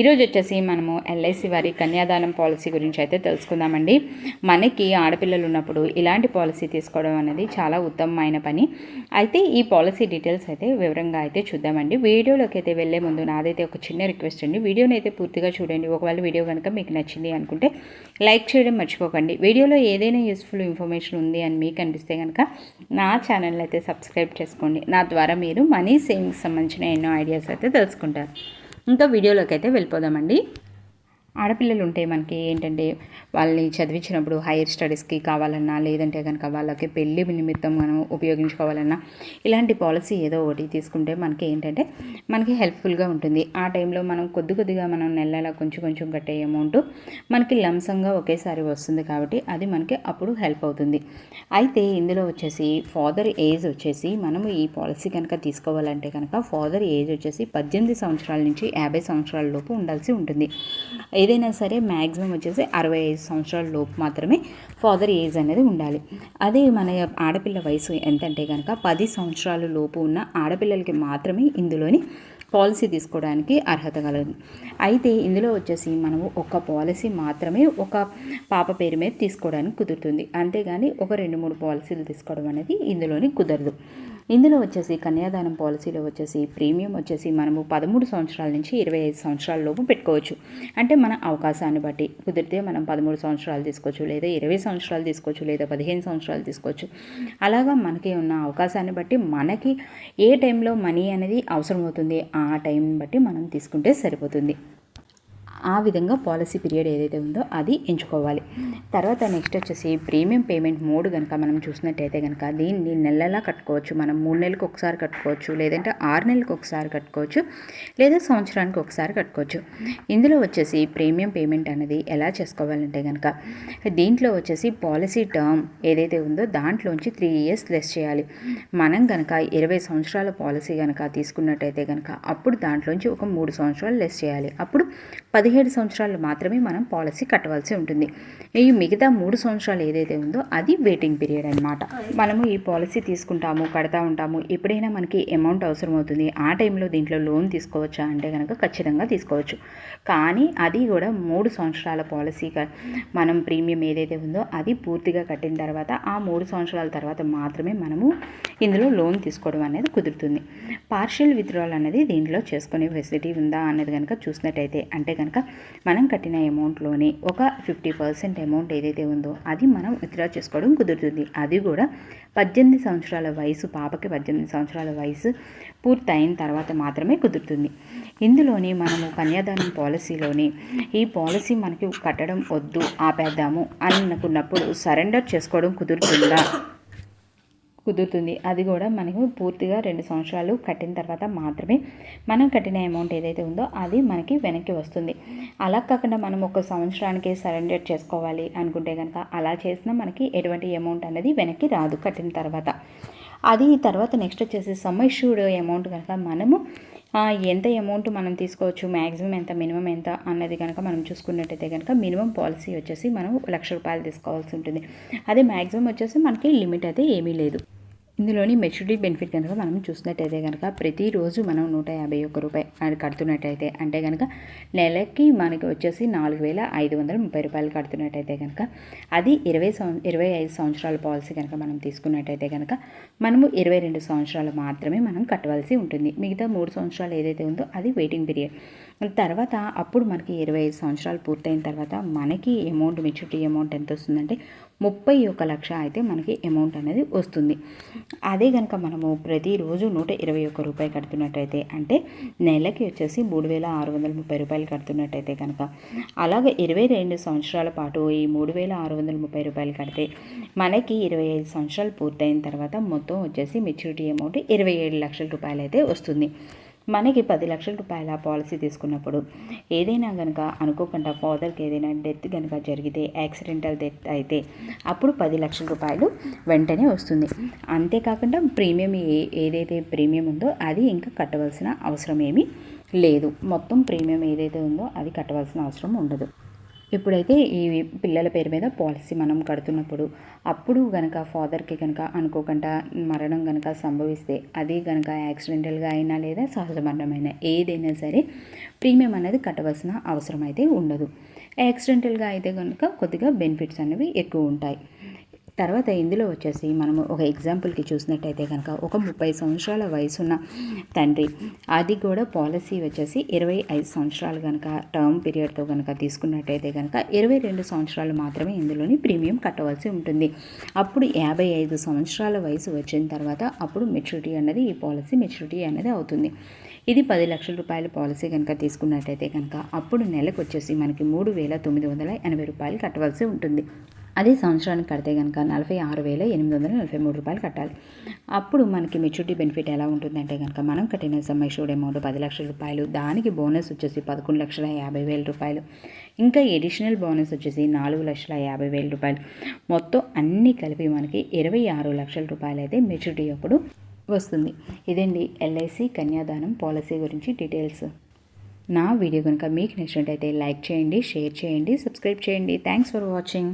ఈరోజు వచ్చేసి మనము ఎల్ఐసి వారి కన్యాదానం పాలసీ గురించి అయితే తెలుసుకుందామండి. మనకి ఆడపిల్లలు ఉన్నప్పుడు ఇలాంటి పాలసీ తీసుకోవడం అనేది చాలా ఉత్తమమైన పని. అయితే ఈ పాలసీ డీటెయిల్స్ అయితే వివరంగా అయితే చూద్దామండి. వీడియోలోకి అయితే వెళ్ళే ముందు నాదైతే ఒక చిన్న రిక్వెస్ట్ అండి. వీడియోని అయితే పూర్తిగా చూడండి. ఒకవేళ వీడియో కనుక మీకు నచ్చింది అనుకుంటే లైక్ చేయడం మర్చిపోకండి. వీడియోలో ఏదైనా యూస్ఫుల్ ఇన్ఫర్మేషన్ ఉంది అని మీకు అనిపిస్తే కనుక నా ఛానల్ అయితే సబ్స్క్రైబ్ చేసుకోండి. నా ద్వారా మీరు మనీ సేవింగ్స్ సంబంధించిన ఎన్నో ఐడియాస్ అయితే తెలుసుకుంటారు. ఇంకా వీడియోలోకి అయితే వెళ్ళిపోదామండి. ఆడపిల్లలు ఉంటే మనకి ఏంటంటే వాళ్ళని చదివించినప్పుడు హైయర్ స్టడీస్కి కావాలన్నా లేదంటే కనుక వాళ్ళకి పెళ్ళి నిమిత్తం మనం ఉపయోగించుకోవాలన్నా ఇలాంటి పాలసీ ఏదో ఒకటి తీసుకుంటే మనకి ఏంటంటే మనకి హెల్ప్ఫుల్గా ఉంటుంది. ఆ టైంలో మనం కొద్ది కొద్దిగా మనం నెల నెల కొంచెం కొంచెం కట్టే అమౌంట్ మనకి లంసంగా ఒకేసారి వస్తుంది కాబట్టి అది మనకి అప్పుడు హెల్ప్ అవుతుంది. అయితే ఇందులో వచ్చేసి ఫాదర్ ఏజ్ వచ్చేసి మనము ఈ పాలసీ కనుక తీసుకోవాలంటే కనుక ఫాదర్ ఏజ్ వచ్చేసి పద్దెనిమిది సంవత్సరాల నుంచి యాభై సంవత్సరాల లోపు ఉండాల్సి ఉంటుంది. ఏదైనా సరే మ్యాక్సిమం వచ్చేసి అరవై ఐదు సంవత్సరాల లోపు మాత్రమే ఫాదర్ ఏజ్ అనేది ఉండాలి. అదే మన ఆడపిల్ల వయసు ఎంతంటే కనుక పది సంవత్సరాల లోపు ఉన్న ఆడపిల్లలకి మాత్రమే ఇందులోని పాలసీ తీసుకోవడానికి అర్హత కలదు. అయితే ఇందులో వచ్చేసి మనము ఒక పాలసీ మాత్రమే ఒక పాప పేరు మీద తీసుకోవడానికి కుదురుతుంది. అంతేగాని ఒక రెండు మూడు పాలసీలు తీసుకోవడం అనేది ఇందులోని కుదరదు. ఇందులో వచ్చేసి కన్యాదానం పాలసీలో వచ్చేసి ప్రీమియం వచ్చేసి మనము పదమూడు సంవత్సరాల నుంచి ఇరవై ఐదు సంవత్సరాల లోపు పెట్టుకోవచ్చు. అంటే మన అవకాశాన్ని బట్టి కుదిరితే మనం పదమూడు సంవత్సరాలు తీసుకోవచ్చు లేదా ఇరవై సంవత్సరాలు తీసుకోవచ్చు లేదా పదిహేను సంవత్సరాలు తీసుకోవచ్చు. అలాగా మనకి ఉన్న అవకాశాన్ని బట్టి మనకి ఏ టైంలో మనీ అనేది అవసరమవుతుంది ఆ టైం బట్టి మనం తీసుకుంటే సరిపోతుంది. ఆ విధంగా పాలసీ పీరియడ్ ఏదైతే ఉందో అది ఎంచుకోవాలి. తర్వాత నెక్స్ట్ వచ్చేసి ప్రీమియం పేమెంట్ మోడ్ కనుక మనం చూసినట్టయితే కనుక దీన్ని నెలలా కట్టుకోవచ్చు. మనం మూడు నెలలకు ఒకసారి కట్టుకోవచ్చు లేదంటే ఆరు నెలలకు ఒకసారి కట్టుకోవచ్చు లేదా సంవత్సరానికి ఒకసారి కట్టుకోవచ్చు. ఇందులో వచ్చేసి ప్రీమియం పేమెంట్ అనేది ఎలా చేసుకోవాలంటే కనుక దీంట్లో వచ్చేసి పాలసీ టర్మ్ ఏదైతే ఉందో దాంట్లోంచి త్రీ ఇయర్స్ లెస్ చేయాలి. మనం కనుక ఇరవై సంవత్సరాల పాలసీ కనుక తీసుకున్నట్టయితే కనుక అప్పుడు దాంట్లోంచి ఒక మూడు సంవత్సరాలు లెస్ చేయాలి. అప్పుడు పదిహేడు సంవత్సరాలు మాత్రమే మనం పాలసీ కట్టవలసి ఉంటుంది. ఈ మిగతా మూడు సంవత్సరాలు ఏదైతే ఉందో అది వెయిటింగ్ పీరియడ్ అనమాట మనము ఈ పాలసీ తీసుకుంటాము కడతా ఉంటాము. ఎప్పుడైనా మనకి అమౌంట్ అవసరం అవుతుంది ఆ టైంలో దీంట్లో లోన్ తీసుకోవచ్చా అంటే కనుక ఖచ్చితంగా తీసుకోవచ్చు. కానీ అది కూడా మూడు సంవత్సరాల పాలసీ మనం ప్రీమియం ఏదైతే ఉందో అది పూర్తిగా కట్టిన తర్వాత ఆ మూడు సంవత్సరాల తర్వాత మాత్రమే మనము ఇందులో లోన్ తీసుకోవడం అనేది కుదురుతుంది. పార్షియల్ విత్డ్రాల్ అనేది దీంట్లో చేసుకునే ఫెసిలిటీ ఉందా అన్నది కనుక చూసినట్టయితే అంటే కనుక మనం కట్టిన అమౌంట్లోనే ఒక ఫిఫ్టీ పర్సెంట్ అమౌంట్ ఏదైతే ఉందో అది మనం విత్డ్రా చేసుకోవడం కుదురుతుంది. అది కూడా పద్దెనిమిది సంవత్సరాల వయసు పాపకి పద్దెనిమిది సంవత్సరాల వయసు పూర్తయిన తర్వాత మాత్రమే కుదురుతుంది. ఇందులోని మనము కన్యాదానం పాలసీలోని ఈ పాలసీ మనకి కట్టడం వద్దు ఆపేద్దాము అని అనుకున్నప్పుడు సరెండర్ చేసుకోవడం కుదురుతుందా? కుదురుతుంది. అది కూడా మనకు పూర్తిగా రెండు సంవత్సరాలు కట్టిన తర్వాత మాత్రమే మనం కట్టిన అమౌంట్ ఏదైతే ఉందో అది మనకి వెనక్కి వస్తుంది. అలా కాకుండా మనం ఒక సంవత్సరానికి సరెండర్ చేసుకోవాలి అనుకుంటే కనుక అలా చేసినా మనకి ఎటువంటి అమౌంట్ అనేది వెనక్కి రాదు కట్టిన తర్వాత. అది తర్వాత నెక్స్ట్ వచ్చేసి సమ్ ఇష్యూడ్ అమౌంట్ కనుక మనము ఎంత అమౌంట్ మనం తీసుకోవచ్చు? మ్యాక్సిమం ఎంత? మినిమం ఎంత? అన్నది కనుక మనం చూసుకున్నట్టయితే కనుక మినిమం పాలసీ వచ్చేసి మనం లక్ష రూపాయలు తీసుకోవాల్సి ఉంటుంది. అదే మ్యాక్సిమం వచ్చేసి మనకి లిమిట్ అయితే ఏమీ లేదు. ఇందులోని మెచ్యూరిటీ బెనిఫిట్ కనుక మనం చూసినట్టయితే కనుక ప్రతిరోజు మనం నూట యాభై ఒక్క రూపాయి అది కడుతున్నట్టయితే అంటే కనుక నెలకి మనకి వచ్చేసి నాలుగు వేల ఐదు వందల ముప్పై రూపాయలు కడుతున్నట్టయితే కనుక అది ఇరవై సంవ ఇరవై ఐదు సంవత్సరాల పాలసీ కనుక మనం తీసుకున్నట్టయితే కనుక మనము ఇరవై రెండు సంవత్సరాలు మాత్రమే మనం కట్టవలసి ఉంటుంది. మిగతా మూడు సంవత్సరాలు ఏదైతే ఉందో అది వెయిటింగ్ పీరియడ్ తర్వాత అప్పుడు మనకి ఇరవై ఐదు సంవత్సరాలు పూర్తయిన తర్వాత మనకి అమౌంట్ మెచ్యూరిటీ అమౌంట్ ఎంత వస్తుందంటే ముప్పై ఒక లక్ష అయితే మనకి అమౌంట్ అనేది వస్తుంది. అదే కనుక మనము ప్రతిరోజు నూట ఇరవై ఒక్క రూపాయి కడుతున్నట్టయితే అంటే నెలకి వచ్చేసి మూడు వేల ఆరు వందల ముప్పై రూపాయలు కడుతున్నట్టయితే కనుక అలాగే ఇరవై రెండు సంవత్సరాల పాటు ఈ మూడు వేల ఆరు వందల ముప్పై రూపాయలు కడితే మనకి ఇరవై ఐదు సంవత్సరాలు పూర్తయిన తర్వాత మొత్తం వచ్చేసి మెచ్యూరిటీ అమౌంట్ ఇరవై ఏడు లక్షల రూపాయలు అయితే వస్తుంది. మనకి పది లక్షల రూపాయల పాలసీ తీసుకున్నప్పుడు ఏదైనా కనుక అనుకోకుండా ఫాదర్కి ఏదైనా డెత్ కనుక జరిగితే యాక్సిడెంటల్ డెత్ అయితే అప్పుడు పది లక్షల రూపాయలు వెంటనే వస్తుంది. అంతేకాకుండా ప్రీమియం ఏ ఏదైతే ప్రీమియం ఉందో అది ఇంకా కట్టవలసిన అవసరం ఏమీ లేదు. మొత్తం ప్రీమియం ఏదైతే ఉందో అది కట్టవలసిన అవసరం ఉండదు. ఎప్పుడైతే ఈ పిల్లల పేరు మీద పాలసీ మనం కడుతున్నప్పుడు అప్పుడు గనక ఫాదర్కి కనుక అనుకోకుండా మరణం కనుక సంభవిస్తే అది గనక యాక్సిడెంటల్గా అయినా లేదా సహజ మరణమైనా ఏదైనా సరే ప్రీమియం అనేది కట్టవలసిన అవసరం అయితే ఉండదు. యాక్సిడెంటల్గా అయితే కనుక కొద్దిగా బెనిఫిట్స్ అనేవి ఎక్కువ ఉంటాయి. తర్వాత ఇందులో వచ్చేసి మనము ఒక ఎగ్జాంపుల్కి చూసినట్టయితే కనుక ఒక ముప్పై సంవత్సరాల వయసున్న తండ్రి అది కూడా పాలసీ వచ్చేసి ఇరవై ఐదు సంవత్సరాలు కనుక టర్మ్ పీరియడ్తో కనుక తీసుకున్నట్టయితే కనుక ఇరవై రెండు సంవత్సరాలు మాత్రమే ఇందులోని ప్రీమియం కట్టవలసి ఉంటుంది. అప్పుడు యాభై ఐదు సంవత్సరాల వయసు వచ్చిన తర్వాత అప్పుడు మెచ్యూరిటీ అనేది ఈ పాలసీ మెచ్యూరిటీ అనేది అవుతుంది. ఇది పది లక్షల రూపాయల పాలసీ కనుక తీసుకున్నట్టయితే కనుక అప్పుడు నెలకు వచ్చేసి మనకి మూడు వేల తొమ్మిది వందల ఎనభై రూపాయలు కట్టవలసి ఉంటుంది. అదే సంవత్సరానికి కడితే కనుక నలభై ఆరు వేల ఎనిమిది వందల నలభై మూడు రూపాయలు కట్టాలి. అప్పుడు మనకి మెచ్యూరిటీ బెనిఫిట్ ఎలా ఉంటుందంటే కనుక మనం కట్టిన సమ్ షూడ్ అమౌంట్ పది లక్షల రూపాయలు దానికి బోనస్ వచ్చేసి పదకొండు లక్షల యాభై వేల రూపాయలు ఇంకా ఎడిషనల్ బోనస్ వచ్చేసి నాలుగు లక్షల యాభై వేల రూపాయలు. మొత్తం అన్నీ కలిపి మనకి ఇరవై ఆరు లక్షల రూపాయలు అయితే మెచ్యూరిటీ అప్పుడు వస్తుంది. ఇదండి ఎల్ఐసి కన్యాదానం పాలసీ గురించి డీటెయిల్స్. నా వీడియో కనుక మీకు నచ్చినట్టయితే లైక్ చేయండి షేర్ చేయండి సబ్స్క్రైబ్ చేయండి. Thanks for watching.